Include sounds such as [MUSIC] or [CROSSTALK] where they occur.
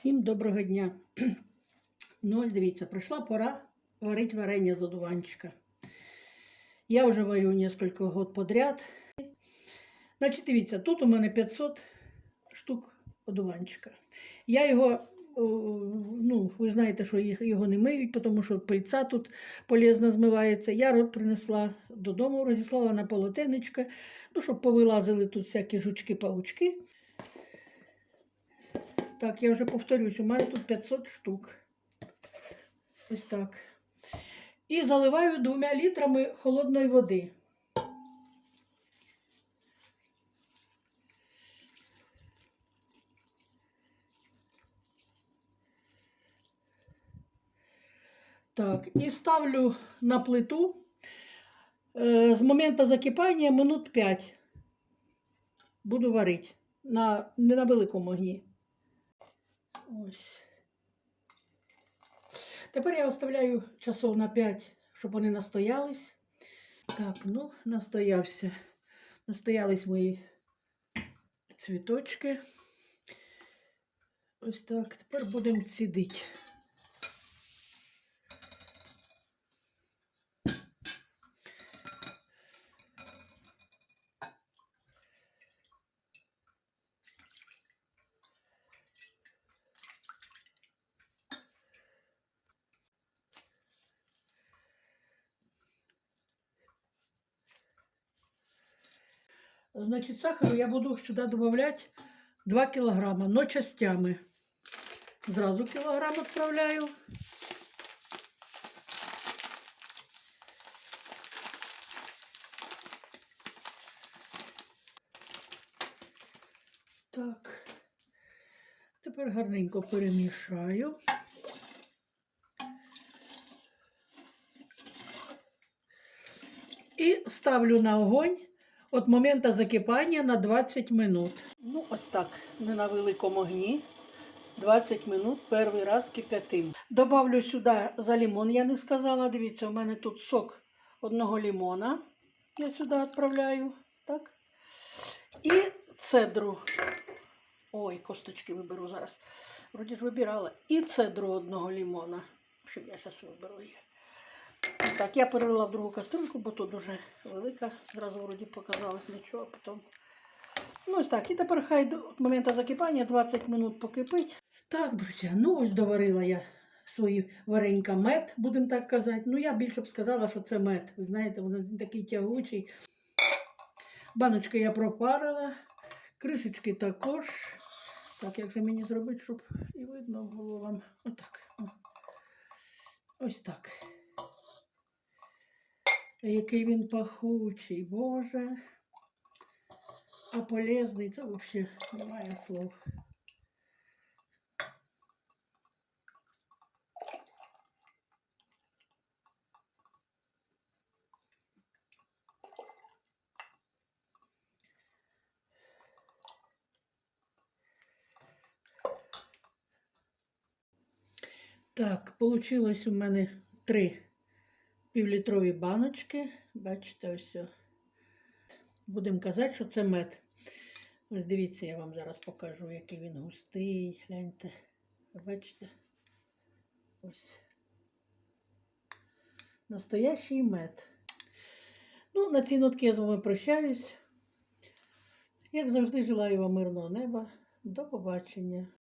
Всім доброго дня. [CLEARS THROAT] Ну, дивіться, прийшла пора варити варення з одуванчика. Я вже варю кілька років подряд. Значить, дивіться, тут у мене 500 штук одуванчика. Я його, ну, ви знаєте, що їх, його не миють, тому що пильця тут полезно змивається. Я рот принесла додому, розіслала на полотенечко, ну, щоб повилазили тут всякі жучки-паучки. Так, я вже повторюсь, у мене тут 500 штук. Ось так. І заливаю двома літрами холодної води. Так, і ставлю на плиту е, з моменту закипання минут 5. Буду варити. На, не на великому огні. Ось. Тепер я оставляю часов на 5, щоб вони настоялись. Так, ну, настоявся. Настоялись мої цвіточки. Ось так. Тепер будемо цідити. Значит, сахару я буду сюда добавлять 2 килограмма, но частями. Зразу килограмм отправляю. Так. Тепер гарненько перемішаю. І ставлю на огонь від моменту закипання на 20 минут. Ну, ось так, не на великому огні. 20 минут перший раз кип'ятим. Добавлю сюди за лимон, я не сказала. Дивіться, у мене тут сок одного лимона. Я сюди відправляю. Так. І цедру. Ой, косточки виберу зараз. Вроді ж вибирала. І цедру одного лимона. Общем, я зараз виберу її. Так, я перелила в другу кастрюльку, бо тут дуже велика. Зразу вроді показалось нічого, а потім. Ну ось так. І тепер хай до моменту закипання 20 минут покипить. Так, друзі, ну ось доварила я свої варенька мед, будемо так казати. Ну, я більше б сказала, що це мед. Ви знаєте, він такий тягучий. Баночки я пропарила, кришечки також. Так, як же мені зробити, щоб і видно було вам. Отак. Ось так. Який він пахучий, Боже. А полезний, це взагалі немає слов. Так, получилось у мене три півлітрові баночки. Бачите, ось. Будемо казати, що це мед. Ось дивіться, я вам зараз покажу, який він густий. Гляньте. Бачите? Ось. Настоящий мед. Ну, на ці нотки я з вами прощаюсь. Як завжди, желаю вам мирного неба. До побачення.